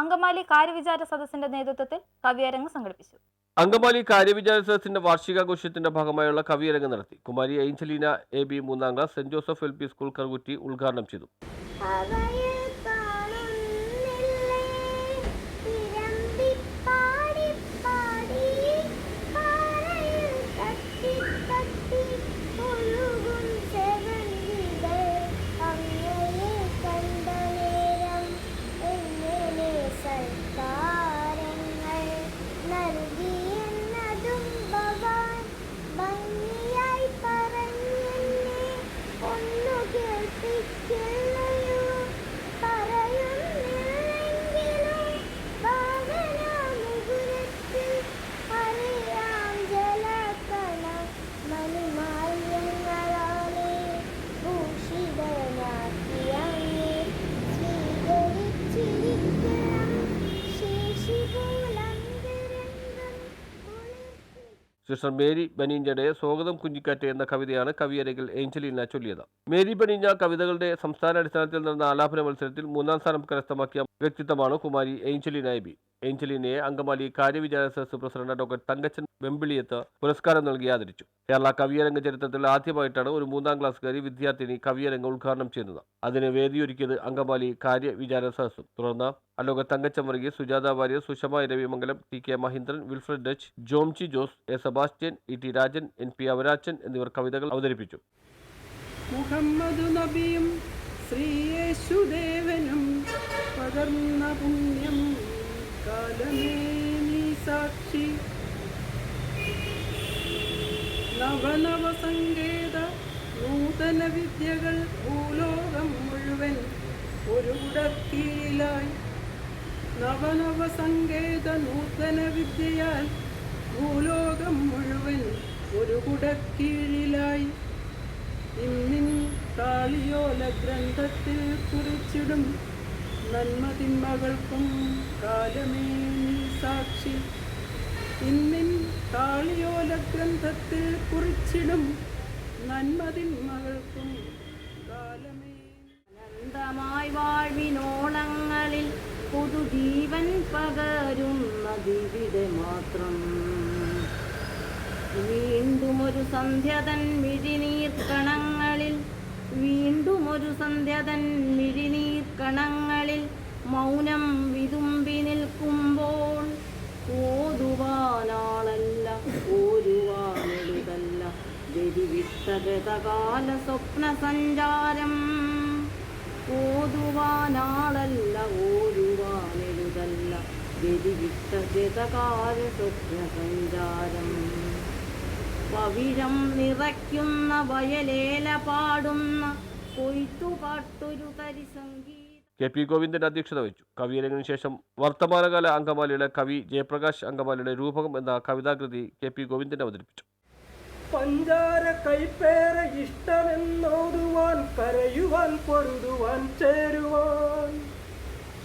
Angamaly കാര്യവിചാര സദസ്സിന്റെ നേതൃത്വത്തിൽ കവിയരങ്ങ് സംഘടിപ്പിച്ചു. അങ്കമാലി കാര്യവിചാര സദസ്സിന്റെ വാർഷികാഘോഷത്തിന്റെ ഭാഗമായുള്ള കവിയരങ്ങ് നടത്തി. കുമാരി ഏഞ്ചലീന എ ബി മൂന്നാം class Saint Joseph L P school Karukutty ഉദ്ഘാടനം ചെയ്തു. സിസ്റ്റർ മേരി ബനീഞ്ചയുടെ സ്വാഗതം കുഞ്ഞിക്കാറ്റ് എന്ന കവിതയാണ് കവിയരകിൽ ഏഞ്ചലീന ചൊല്ലിയത്. മേരി ബനീഞ്ഞ കവിതകളുടെ സംസ്ഥാന അടിസ്ഥാനത്തിൽ നടന്ന ആലാപന മത്സരത്തിൽ മൂന്നാം സ്ഥാനം കരസ്ഥമാക്കിയ വ്യക്തിത്വമാണ് കുമാരി ഏഞ്ചലീന എബി. ഏഞ്ചലീനയെ അങ്കമാലി കാര്യവിചാര സദസ് പ്രസിഡന്റ് ഡോക്ടർ തങ്കച്ചൻ വെമ്പിളിയത്ത് പുരസ്കാരം നൽകി ആദരിച്ചു കേരള കവിയരംഗ ചരിത്രത്തിൽ ആദ്യമായിട്ടാണ് ഒരു മൂന്നാം ക്ലാസ്സുകാരി വിദ്യാർത്ഥിനി കവിയരംഗം ഉദ്ഘാടനം ചെയ്യുന്നത്. അതിന് വേദിയൊരുക്കിയത് അങ്കമാലി കാര്യ വിചാര സഹസും തുടർന്ന് Aloka Thankachan Varghese Sujatha Warrier Sushama Ravimangalam T K Mahindran Wilfred Dutch ജോംചി Jose A Sebastian E T Rajan N P Avarachan എന്നിവർ കവിതകൾ അവതരിപ്പിച്ചു. മുഹമ്മദ് നബിയും ശ്രീയേശുദേവനും പകർന്ന പുണ്യം കാലമേ നീ സാക്ഷി. നവനവ സങ്കേത നൂതന വിദ്യകൾ ഭൂലോകം മുഴുവൻ ഒരു ഉടക്കീലായി നവനവ സങ്കേത നൂതന വിദ്യയാൽ ഭൂലോകം മുഴുവൻ ഒരു കുടക്കീഴിലായി. ഇന്നിൻ താളിയോല ഗ്രന്ഥത്തിൽ കുറിച്ചിടും നന്മതിന്മകൾക്കും കാലമേ നീ സാക്ഷി. താളിയോല ഗ്രന്ഥത്തിൽ കുറിച്ചിടും നന്മതിന്മകൾക്കും കാലമേ. അനന്തമായി വാഴ്വിനോളങ്ങളിൽ പുതുജീവൻ പകരുന്നതിവിടെ മാത്രം. വീണ്ടും ഒരു സന്ധ്യതൻ മിഴിനീർ കണങ്ങളിൽ വീണ്ടും ഒരു സന്ധ്യതൻ മിഴിനീർ കണങ്ങളിൽ മൗനം വിതുമ്പി നിൽക്കുമ്പോൾ ഓതുവാനാളല്ല ഗതകാല സ്വപ്ന സഞ്ചാരം ഓതുവാനാളല്ല ഓരുവാനെഴുതല്ല വെരിവിട്ട ജതകാല സ്വപ്ന സഞ്ചാരം പവിഴം നിറയ്ക്കുന്ന വയലേല പാടുന്ന കൊയ്ത്തുപാട്ടൊരു തരിസംഗി കെ പി ഗോവിന്ദൻ അധ്യക്ഷത വഹിച്ചു. കവിയരങ്ങിന് ശേഷം വർത്തമാനകാല അങ്കമാലിയുടെ കവി ജയപ്രകാശ് അങ്കമാലിയുടെ രൂപകം എന്ന കവിതാകൃതി കെ പി ഗോവിന്ദൻ അവതരിപ്പിച്ചു. പഞ്ചാര കൈപ്പേര ഇഷ്ടമെന്നോതുവാൻ കരയുവാൻ പൊരുതുവാൻ ചേരുവാൻ.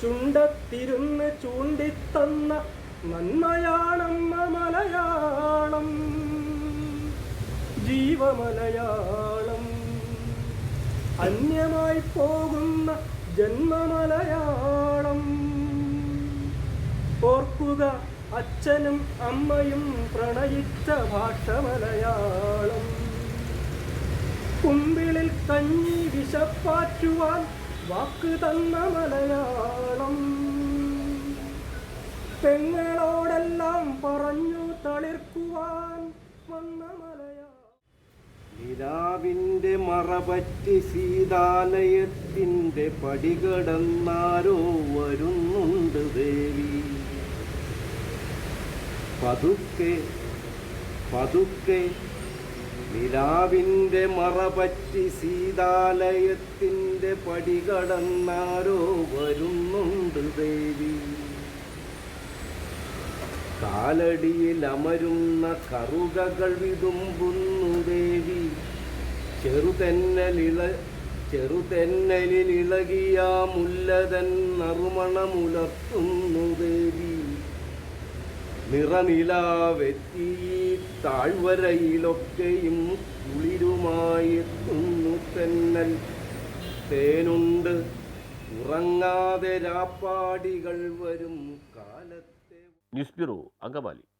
ചുണ്ടത്തിരുന്ന് ചൂണ്ടിത്തന്ന നന്മയാണമ്മ മലയാളം ജീവമലയാളം. അന്യമായി പോകുന്ന ജന്മമലയാളം. ഓർക്കുക അച്ഛനും അമ്മയും പ്രണയിച്ച ഭാഷ മലയാളം കുമ്പിളിൽ കഞ്ഞി വിശപ്പാറ്റുവാൻ വാക്ക് തന്ന മലയാളം. പെങ്ങളോടെല്ലാം പറഞ്ഞു തളിർക്കുവാൻ വന്ന മലയാളം. നിലാവിന്റെ മറപറ്റി സീതാലയത്തിന്റെ പടികടന്നാരോ വരുന്നുണ്ട് ദേവി. പതുക്കെ പതുക്കെ നിലാവിന്റെ മറപറ്റി സീതാലയത്തിന്റെ പടികടന്നാരോ വരുന്നുണ്ട് ദേവി. കാലടിയിൽ അമരുന്ന കറുകകൾ വിതുമ്പുന്നു ദേവി. ചെറുതെന്നലിള ചെറുതെന്നലിൽ മുല്ലതൻ നറുമണമുലർത്തുന്നു ദേവി. നിറനിലാവെത്തി താഴ്വരയിലൊക്കെയും കുളിരുമായി എത്തുന്നു തെന്നൽ. തേനുണ്ട്. ഉറങ്ങാതെ രാപ്പാടികൾ വരും കാലത്തെ ന്യൂസ് ബ്യൂറോ അങ്കമാലി.